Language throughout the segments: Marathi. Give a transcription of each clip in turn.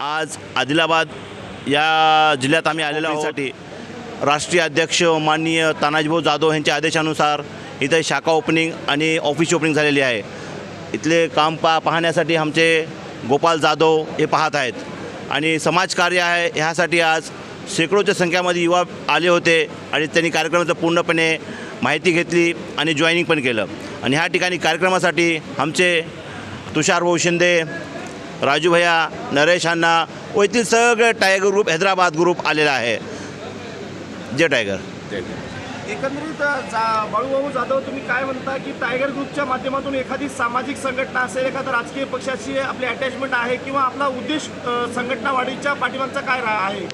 आज आदिलाबाद या जिल्ह्यात आम्ही आलेलो आहोसाठी राष्ट्रीय अध्यक्ष माननीय तानाजीभाऊ जाधव यांच्या आदेशानुसार इथे शाखा ओपनिंग आणि ऑफिस ओपनिंग झालेली आहे. इथले काम पा पाहण्यासाठी आमचे गोपाल जाधव हे पाहत आहेत. आणि समाजकार्य आहे ह्यासाठी आज शेकडोच्या संख्यामध्ये युवा आले होते आणि त्यांनी कार्यक्रमाचं पूर्णपणे माहिती घेतली आणि जॉईनिंग पण केलं. आणि ह्या ठिकाणी कार्यक्रमासाठी आमचे तुषार भाऊ शिंदे राजू भैया नरेश अण्णा व येथील सगळे टायगर ग्रुप हैदराबाद ग्रुप आलेला आहे. जे टायगर एकंदरीत जा बाळूभाऊ जाधव तुम्ही काय म्हणता की टायगर ग्रुपच्या माध्यमातून एखादी सामाजिक संघटना असेल एखादा राजकीय पक्षाची आपली अटॅचमेंट आहे किंवा आपला उद्देश संघटना वाढीच्या पाठीमागचा काय रा- आहे?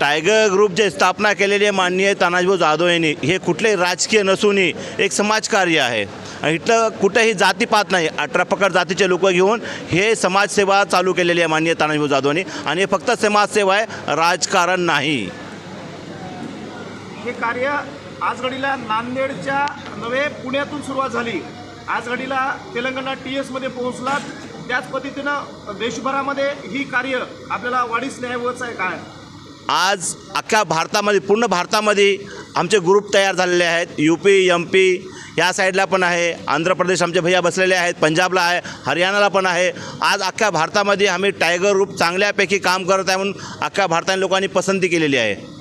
टायगर ग्रुप जे स्थापना केलेली आहे माननीय तानाजीभाऊ जाधव यांनी हे कुठलेही राजकीय नसूनही एक समाजकार्य आहे. इथलं कुठेही जातीपात नाही. अठरा प्रकार जातीचे लोक घेऊन हे समाजसेवा चालू केलेली आहे माननीय तानाजीभाऊ जाधवनी. आणि हे फक्त समाजसेवा आहे राजकारण नाही. हे कार्य आज घडीला नांदेडच्या नव्हे पुण्यातून सुरुवात झाली. आज घडीला तेलंगणा टी एसमध्ये पोहोचलात. त्याच पद्धतीनं देशभरामध्ये ही कार्य आपल्याला वाढीस न्यायवच आहे काय? आज अख्ख्या भारतामध्ये पूर्ण भारतामध्ये आमचे ग्रुप तयार झालेले आहेत. यू पी एम पी या साईडला पण आहे. आंध्र प्रदेश आमचे भैया बसलेले आहेत. पंजाबला आहे. हरियाणाला पण आहे. आज अख्ख्या भारतामध्ये आम्ही टायगर रूप चांगल्यापैकी काम करत आहे म्हणून अख्ख्या भारताने लोकांनी पसंती केलेली आहे.